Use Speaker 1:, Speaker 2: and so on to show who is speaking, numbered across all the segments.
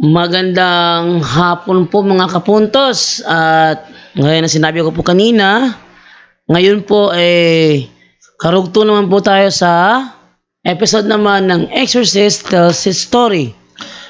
Speaker 1: Magandang hapon po mga kapuntos at ngayon na sinabi ko po kanina, ngayon po eh karugto naman po tayo sa episode naman ng Exorcist Tells His Story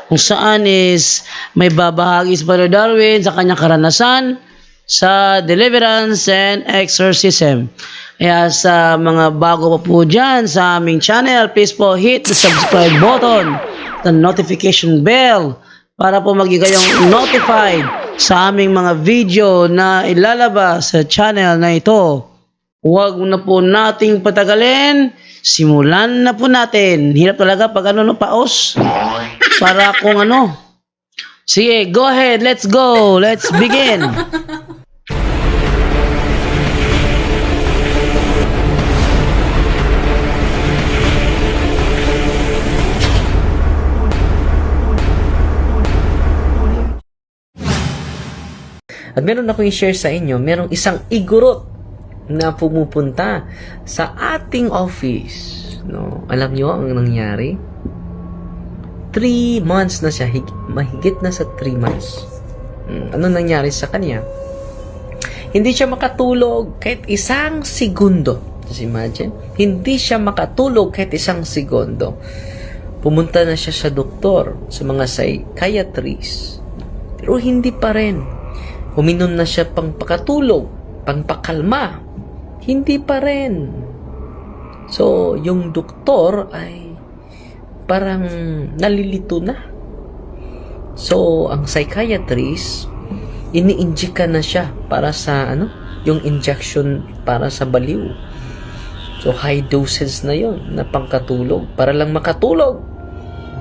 Speaker 1: kung saan is may babahagi si Brother Darwin sa kanyang karanasan sa deliverance and exorcism. Kaya sa mga bago pa po dyan sa aming channel, please po hit the subscribe button, the notification bell, para po maging kayong notified sa aming mga video na ilalabas sa channel na ito. Huwag na po nating patagalin, simulan na po natin. Hirap talaga pag ano no, paos. Para kung ano. Sige, go ahead, let's go, let's begin.
Speaker 2: At meron ako i-share sa inyo, merong isang igurot na pumupunta sa ating office. No? Alam nyo ang nangyari? Three months na siya, hig- mahigit na sa three months. Hmm, Ano nangyari sa kanya? Hindi siya makatulog kahit isang segundo. Just imagine. Hindi siya makatulog kahit isang segundo. Pumunta na siya sa doktor, sa mga psychiatrist. Pero hindi pa rin. Uminom na siya pang pakatulog, pang pakalma. Hindi pa rin. So, yung doktor ay parang nalilito na. So, ang psychiatrist, ini-inject na siya para sa ano, yung injection para sa baliw. So, high doses na yon na pangkatulog para lang makatulog.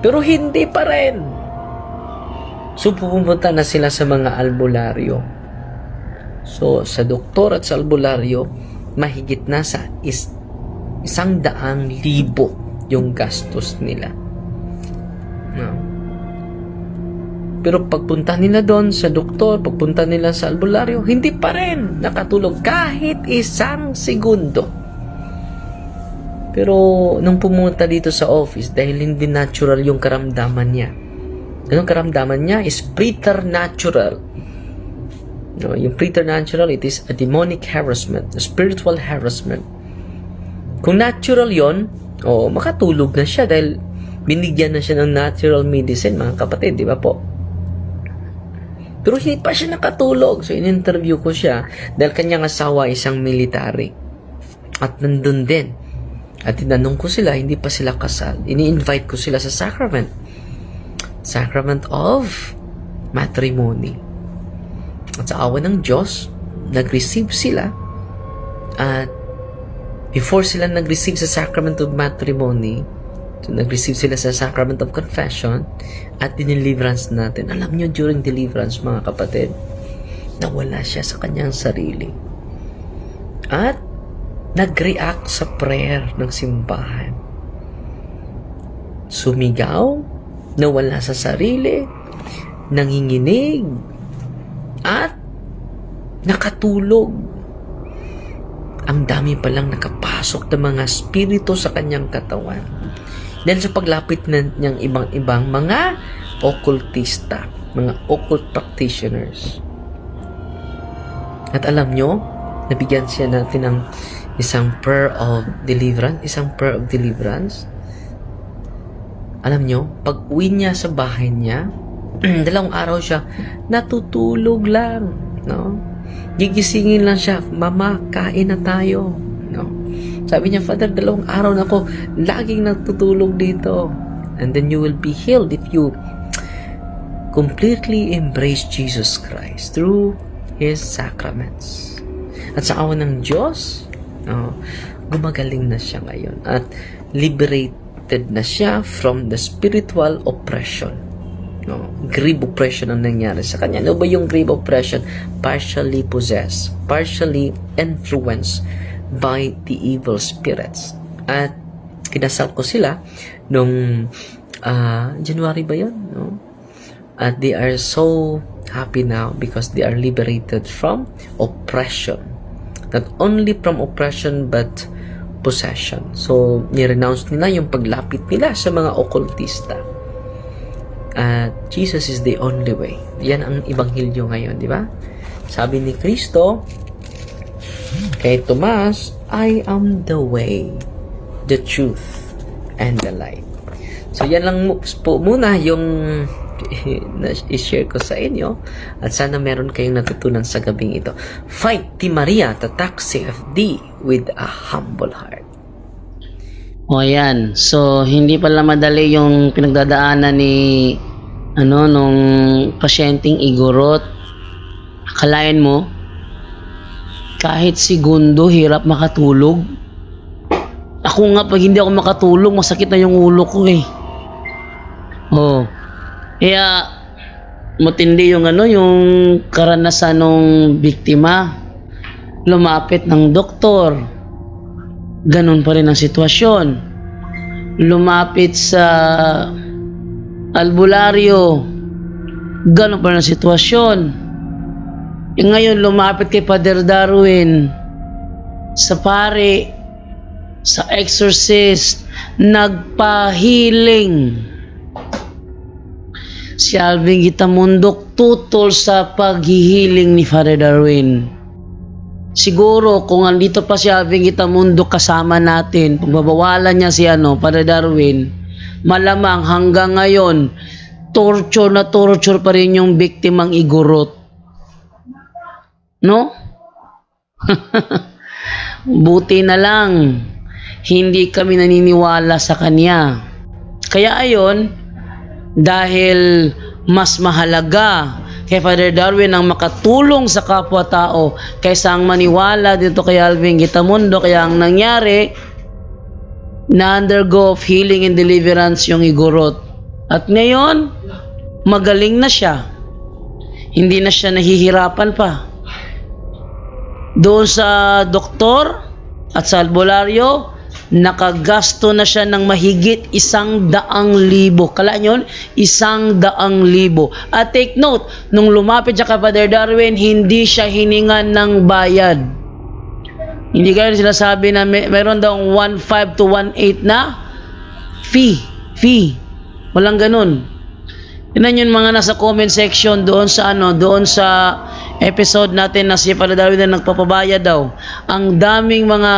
Speaker 2: Pero hindi pa rin. So, pupunta na sila sa mga albularyo. So, sa doktor at sa albularyo, mahigit na sa is, isang daang libo yung gastos nila. No? Pero pagpunta nila doon sa doktor, pagpunta nila sa albularyo, hindi pa rin nakatulog kahit isang segundo. Pero nung pumunta dito sa office, dahil hindi natural yung karamdaman niya, Anong karamdaman niya is preternatural. No, yung preternatural, it is a demonic harassment, a spiritual harassment. Kung natural yon, oh, makatulog na siya dahil binigyan na siya ng natural medicine, mga kapatid, di ba po? Pero hindi pa siya nakatulog. So, in-interview ko siya dahil kanyang asawa isang military. At nandun din. At tinanong ko sila, hindi pa sila kasal. Ini-invite ko sila sa sacrament sacrament of matrimony. At sa awa ng Diyos, nag-receive sila at before sila nag-receive sa sacrament of matrimony, so nag-receive sila sa sacrament of confession at deliverance natin. Alam nyo, during deliverance, mga kapatid, nawala siya sa kanyang sarili. At nag-react sa prayer ng simbahan. Sumigaw, nawala sa sarili, nanginginig, at nakatulog. Ang dami palang nakapasok ng mga spirito sa kanyang katawan. Dahil sa paglapit ng niyang ibang-ibang mga occultista, mga occult practitioners. At alam nyo, nabigyan siya natin ng isang prayer of deliverance, isang prayer of deliverance alam nyo, pag uwi niya sa bahay niya, dalawang araw siya, natutulog lang, no? Gigisingin lang siya, Mama, kain na tayo, no? Sabi niya, Father, dalawang araw na ako, laging natutulog dito. And then you will be healed if you completely embrace Jesus Christ through His sacraments. At sa awa ng Diyos, no, gumagaling na siya ngayon at liberate protected na siya from the spiritual oppression. No, grave oppression ang nangyari sa kanya. Ano ba yung grave oppression? Partially possessed, partially influenced by the evil spirits. At kinasal ko sila nung ah, January ba yun? No? At they are so happy now because they are liberated from oppression. Not only from oppression but possession. So, ni-renounce nila yung paglapit nila sa mga okultista. At Jesus is the only way. Yan ang ibanghilyo ngayon, di ba? Sabi ni Kristo kay Tomas, I am the way, the truth, and the light. So yan lang po muna yung i-share ko sa inyo at sana meron kayong natutunan sa gabing ito. Fight Ti Maria, tatak CFD with a humble heart.
Speaker 1: O yan. So, hindi pala madali yung pinagdadaanan ni ano nung pasyenteng igorot. Akalain mo, kahit segundo hirap makatulog. Ako nga pag hindi ako makatulog, masakit na yung ulo ko eh. Oh. Kaya matindi yung ano, yung karanasan ng biktima. Lumapit ng doktor ganun pa rin ang sitwasyon. Lumapit sa albularyo, ganun pa rin ang sitwasyon. E ngayon, lumapit kay Father Darwin sa pare, sa exorcist, nagpahiling. Si Alvin Gitamundok tutol sa paghihiling ni Father Darwin. Siguro kung andito pa si Alvin Gitamundo kasama natin, pagbabawalan niya si ano, para Darwin, malamang hanggang ngayon, torture na torture pa rin yung biktimang igurot. No? Buti na lang, hindi kami naniniwala sa kanya. Kaya ayon, dahil mas mahalaga kay Father Darwin ang makatulong sa kapwa-tao kaysa ang maniwala dito kay Alvin Gitamundo. Kaya ang nangyari, na-undergo of healing and deliverance yung igurot. At ngayon, magaling na siya. Hindi na siya nahihirapan pa. Doon sa doktor at sa albularyo, nakagasto na siya ng mahigit isang daang libo. Kala nyo, isang daang libo. At take note, nung lumapit siya kay Father Darwin, hindi siya hiningan ng bayad. Hindi kayo sinasabi na may, meron daw 1.5 to 1.8 na fee. Fee. Walang ganun. Tignan yung mga nasa comment section doon sa ano, doon sa episode natin na si Father Darwin na nagpapabayad daw. Ang daming mga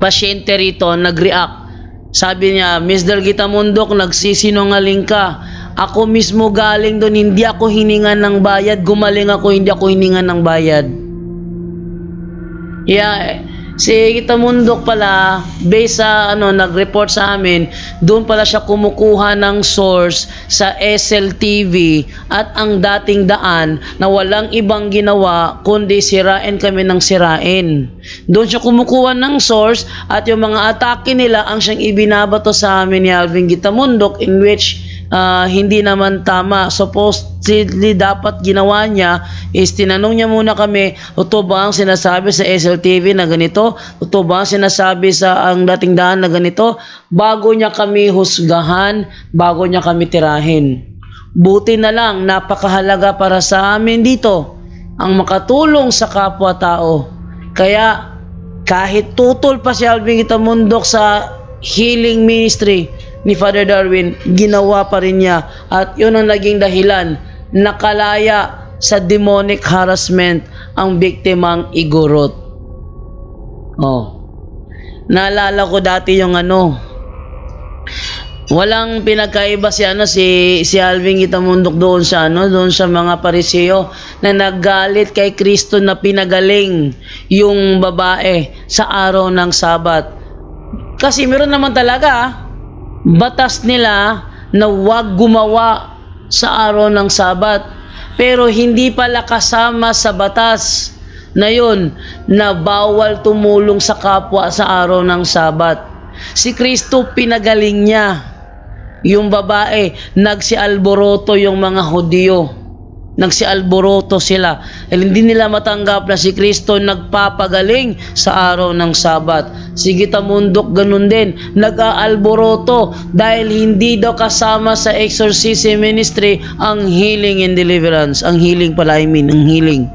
Speaker 1: pasyente rito nag-react. Sabi niya, Miss Dalgita Mundok, nagsisinungaling ka. Ako mismo galing doon, hindi ako hiningan ng bayad. Gumaling ako, hindi ako hiningan ng bayad. Yeah, si Kita Mundok pala, based sa ano, nag-report sa amin, doon pala siya kumukuha ng source sa SLTV at ang dating daan na walang ibang ginawa kundi sirain kami ng sirain. Doon siya kumukuha ng source at yung mga atake nila ang siyang ibinabato sa amin ni Alvin Gitamundok in which ah, hindi naman tama. Supposedly dapat ginawa niya is tinanong niya muna kami, totoo ba ang sinasabi sa SLTV na ganito? Totoo ba ang sinasabi sa ang dating daan na ganito? Bago niya kami husgahan, bago niya kami tirahin. Buti na lang, napakahalaga para sa amin dito ang makatulong sa kapwa-tao. Kaya kahit tutol pa si Alvin Itamundok sa healing ministry ni Father Darwin, ginawa pa rin niya at yun ang naging dahilan nakalaya sa demonic harassment ang biktimang igurot. Oh. Naalala ko dati yung ano, Walang pinagkaiba si ano si si Alvin Itamundok doon sa ano doon sa mga pariseo na naggalit kay Kristo na pinagaling yung babae sa araw ng Sabat. Kasi meron naman talaga ah, batas nila na wag gumawa sa araw ng Sabat. Pero hindi pala kasama sa batas na yun na bawal tumulong sa kapwa sa araw ng Sabat. Si Kristo pinagaling niya yung babae, nagsialboroto yung mga Hudyo. Nagsialboroto sila. Dahil hindi nila matanggap na si Kristo nagpapagaling sa araw ng Sabat. Sige tamundok ganun din. Nag-aalboroto dahil hindi daw kasama sa exorcism ministry ang healing and deliverance. Ang healing pala, I mean, ang healing.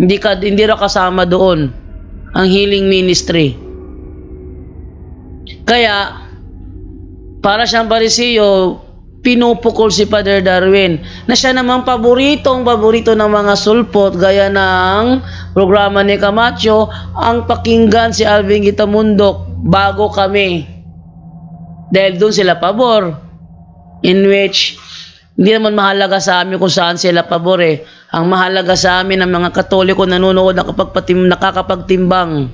Speaker 1: Hindi, ka, hindi raw kasama doon ang healing ministry. Kaya, para siyang parisiyo, pinupukol si Father Darwin na siya namang paboritong paborito ng mga sulpot gaya ng programa ni Camacho ang pakinggan si Alvin Gitamundok bago kami dahil doon sila pabor in which hindi naman mahalaga sa amin kung saan sila pabor eh. Ang mahalaga sa amin ng mga katoliko nanonood nakapagpatim, nakakapagtimbang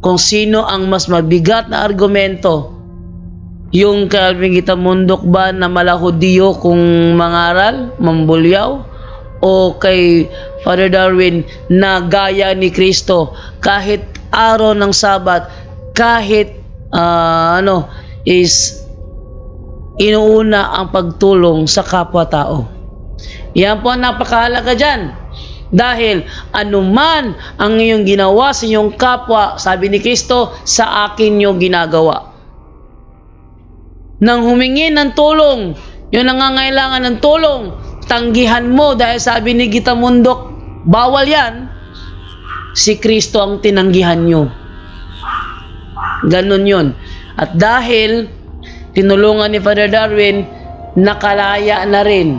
Speaker 1: kung sino ang mas mabigat na argumento yung Calvin Gitamundok ba na malahudiyo kung mangaral, mambulyaw o kay Father Darwin na gaya ni Kristo kahit araw ng Sabat kahit ah, ano is inuuna ang pagtulong sa kapwa-tao. Yan po napakahalaga dyan. Dahil anuman ang iyong ginawa sa iyong kapwa, sabi ni Kristo, sa akin nyo ginagawa. Nang humingi ng tulong, yung nangangailangan ng tulong, tanggihan mo dahil sabi ni Gita Mundok, bawal yan, si Kristo ang tinanggihan nyo. Ganon yun. At dahil tinulungan ni Father Darwin, nakalaya na rin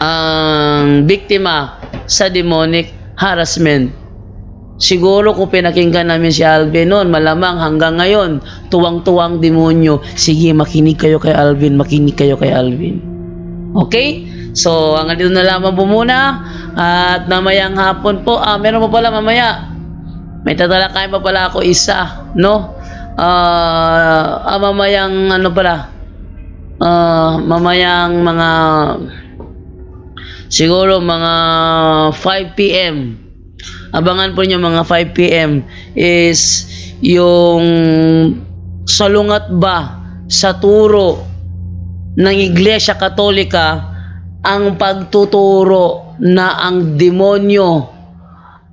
Speaker 1: ang biktima sa demonic harassment. Siguro kung pinakinggan namin si Alvin noon, malamang hanggang ngayon, tuwang-tuwang demonyo. Sige, makinig kayo kay Alvin, makinig kayo kay Alvin. Okay? So, hanggang dito na lamang po muna. At mamayang hapon po, ah, meron po pala mamaya. May tatalakayin pa pala ako isa, no? Ah, ah, mamayang ano pala? Ah, mamayang mga siguro mga 5 p.m. Abangan po niyo mga 5 p.m. is yung salungat ba sa turo ng Iglesia Katolika ang pagtuturo na ang demonyo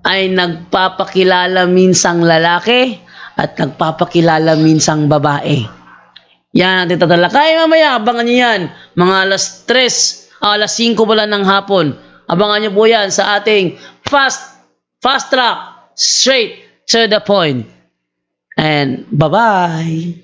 Speaker 1: ay nagpapakilala minsang lalaki at nagpapakilala minsang babae. Yan ang titatalakay mamaya. Abangan niyo yan. Mga alas 3, ah, alas 5 pala ng hapon. Abangan niyo po yan sa ating fast, fast track, straight to the point. And bye-bye.